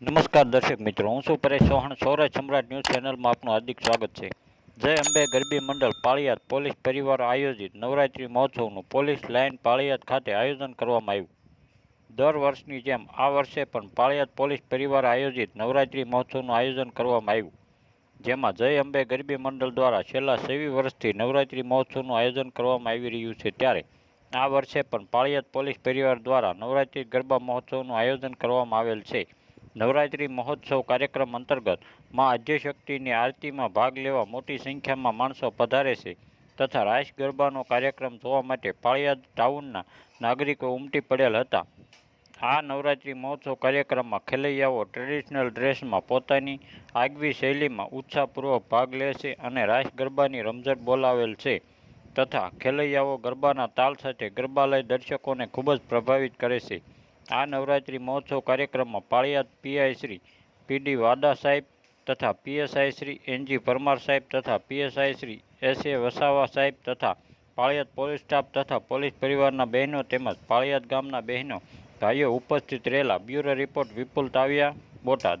નમસ્કાર દર્શક મિત્રો, હું છું પરેશ ચૌહાણ. સૌરાષ્ટ્ર સમ્રાટ ન્યૂઝ ચેનલમાં આપનું હાર્દિક સ્વાગત છે. જય અંબે ગરબી મંડળ પાળિયાદ પોલીસ પરિવાર આયોજિત નવરાત્રિ મહોત્સવનું પોલીસ લાઇન પાળિયાદ ખાતે આયોજન કરવામાં આવ્યું. દર વર્ષની જેમ આ વર્ષે પણ પાળિયાદ પોલીસ પરિવાર આયોજિત નવરાત્રિ મહોત્સવનું આયોજન કરવામાં આવ્યું. જેમાં જય અંબે ગરબી મંડળ દ્વારા છેલ્લા સેવી વર્ષથી નવરાત્રિ મહોત્સવનું આયોજન કરવામાં આવી રહ્યું છે ત્યારે આ વર્ષે પણ પાળિયાદ પોલીસ પરિવાર દ્વારા નવરાત્રિ ગરબા મહોત્સવનું આયોજન કરવામાં આવેલ છે. નવરાત્રિ મહોત્સવ કાર્યક્રમ અંતર્ગત મા આદ્યશક્તિની આરતીમાં ભાગ લેવા મોટી સંખ્યામાં માણસો પધારે છે તથા રાસ ગરબાનો કાર્યક્રમ જોવા માટે પાળિયાદ ટાઉનના નાગરિકો ઉમટી પડેલ હતા. આ નવરાત્રિ મહોત્સવ કાર્યક્રમમાં ખેલૈયાઓ ટ્રેડિશનલ ડ્રેસમાં પોતાની આગવી શૈલીમાં ઉત્સાહપૂર્વક ભાગ લે છે અને રાસ ગરબાની રમઝટ બોલાવેલ છે તથા ખેલૈયાઓ ગરબાના તાલ સાથે ગરબા લઈ દર્શકોને ખૂબ જ પ્રભાવિત કરે છે. આ નવરાત્રિ મહોત્સવ કાર્યક્રમમાં પાળિયાદ પીઆઈ શ્રી પીડી વાડા સાહેબ તથા પીએસઆઈ શ્રી એનજી પરમાર સાહેબ તથા PSI Shri S A Vasava saheb તથા પાળિયાદ પોલીસ સ્ટાફ તથા પોલીસ પરિવારના બહેનો તેમજ પાળિયાદ ગામના બહેનો ભાઈઓ ઉપસ્થિત રહેલા બ્યુરો રિપોર્ટ વિપુલ તાવિયા બોટાદ.